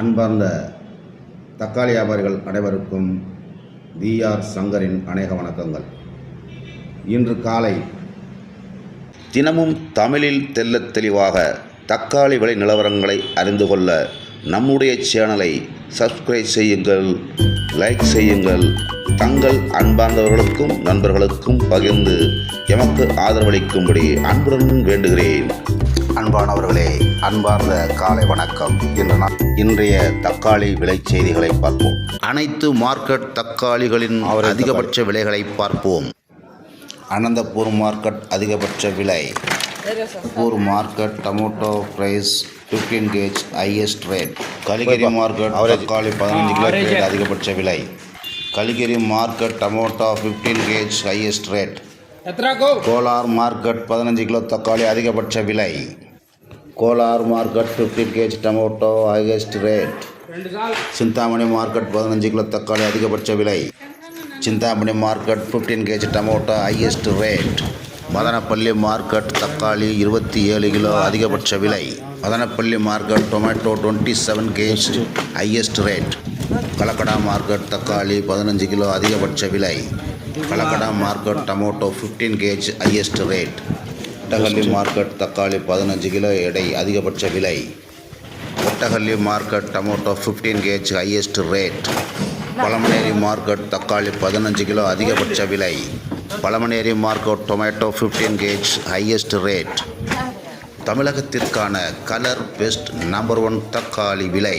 அன்பார்ந்த தக்காளி வியாபாரிகள் அனைவருக்கும் விஆர் சங்கரின் அநேக வணக்கங்கள். இன்று காலை தினமும் தமிழில் தெள்ளத் தெளிவாக தக்காளி விலை நிலவரங்களை அறிந்து கொள்ள நம்முடைய சேனலை சப்ஸ்கிரைப் செய்யுங்கள் லைக் செய்யுங்கள். தங்கள் அன்பார்ந்தவர்களுக்கும் நண்பர்களுக்கும் பகிர்ந்து எமக்கு ஆதரவளிக்கும்படி அன்புடன் வேண்டுகிறேன். அன்பானவர்களே அன்பார்ந்த காலை வணக்கம். இன்று நான் இன்றைய தக்காளி விலை செய்திகளை பார்ப்போம். அனைத்து மார்க்கெட் தக்காளிகளின் அதிகபட்ச விலைகளை பார்ப்போம். அனந்தபூர் மார்க்கெட் அதிகபட்ச விலை. பூர் market tomato price fifteen KG highest rate Kalikiri market தக்காளி பதினஞ்சு கிலோ அதிகபட்ச விலை. Kalikiri market tomato fifteen KG highest rate Kolar market பதினஞ்சு கிலோ தக்காளி அதிகபட்ச விலை. Kolar market fifteen KG tomato highest rate. Chintamani market பதினஞ்சு கிலோ தக்காளி அதிகபட்ச விலை. Chintamani market fifteen KG tomato highest rate. Madanapalle market தக்காளி இருபத்தி ஏழு கிலோ அதிகபட்ச விலை. Madanapalle market tomato twenty seven KG highest rate. Kalakada market தக்காளி பதினஞ்சு கிலோ அதிகபட்ச விலை. Kalakada market tomato fifteen KG highest rate Ottagalli market தக்காளி பதினஞ்சு கிலோ எடை அதிகபட்ச விலை. Ottagalli market tomato fifteen KG highest rate Palamaner market தக்காளி பதினஞ்சு கிலோ அதிகபட்ச விலை. Palamaner market tomato fifteen KG highest rate தமிழகத்திற்கான கலர் பெஸ்ட் நம்பர் ஒன் தக்காளி விலை.